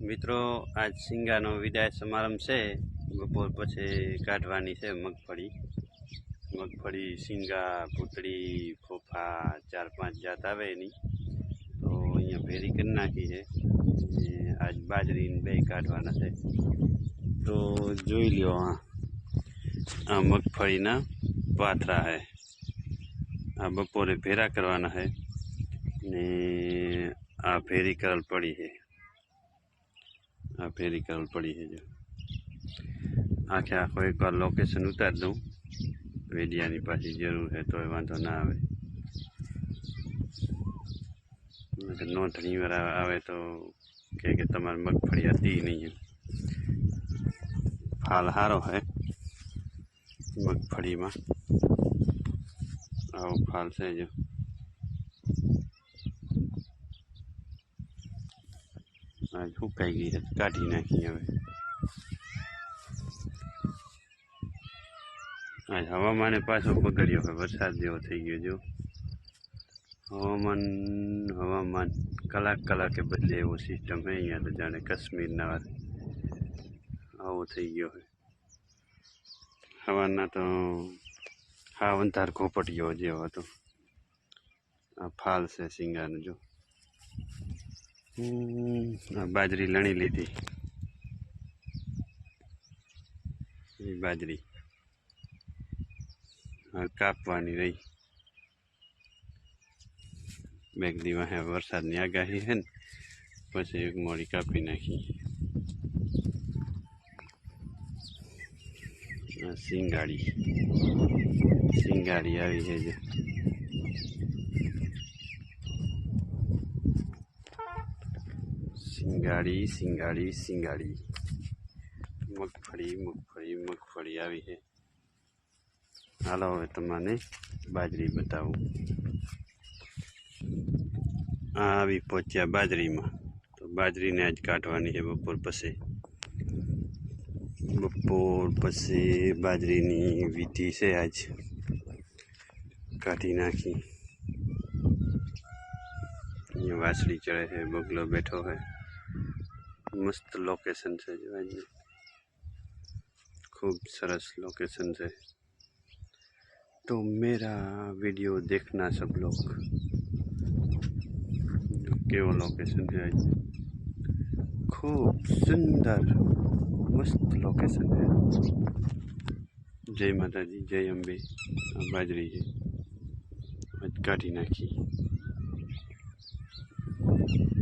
મિત્રો, આજ સિંગાનો વિદાય સમારંભ છે. બપોર પછી કાઢવાની છે મગફળી. મગફળી, સિંગા, પૂતળી, ફોફા ચાર પાંચ જાત આવે એની. તો અહીંયા ભેરી કરી નાખી છે. આજ બાજરીને બે કાઢવાના છે. તો જોઈ લ્યો આ. આ મગફળીના પાથરા છે. આ બપોરે ભેરા કરવાના છે. ને આ ભેરી કરેલ પડી છે. આ ફેરી કાલ પડી છે જો. આખે આખો એકવાર લોકેશન ઉતાર દઉં. વેડિયાની પાછી જરૂર છે તોય વાંધો ના આવે. નોંધણી વાર આવે તો કે કે તમારે મગફળી હતી નહીં. ફાલ સારો છે મગફળીમાં. આવો ફાલ છે જો. આ સુકાઈ ગઈ છે? કાઢી નાખી હવે. આજ હવામાને પાછો પકડ્યો હોય વરસાદ જેવો થઈ ગયો જો હવામાન હવામાન કલાક કલાકે બદલે એવો સિસ્ટમ હે અહીંયા તો જાણે કાશ્મીરના વાત આવો થઈ ગયો હોય હવાના તો હા, અંધાર ઘોપટીયો જેવો હતો. આ ફાલ છે સિંગાનું, જો. બાજરી લણી લીધી. બાજરી. કાપવાની રહી. બેગ દીવા વરસાદની આગાહી છે ને, પછી એક મોડી કાપી નાખી. સિંગાડી સિંગાડી આવી છે. સિંગાડી સિંગાડી સિંગાડી. મગફળી મગફળી મગફળી આવી છે. હાલો, હવે તમને બાજરી બતાવું. આવી પહોંચ્યા બાજરીમાં. તો બાજરીને આજ કાઢવાની છે બપોર પછી. બપોર પછી બાજરીની વિધિ છે આજ. કાઢી નાખી. વાસળી ચડે છે, બગલો બેઠો હોય મસ્ત લોકેશન છે જોવાની खूब सरस लोकेशन से तो मेरा वीडियो देखना सब लोग केवल लोकेशन है आज खूब सुंदर मस्त लोकेशन है जय माता दी जय अम्बे આ બાજરી છે આજ કાઢી નાખી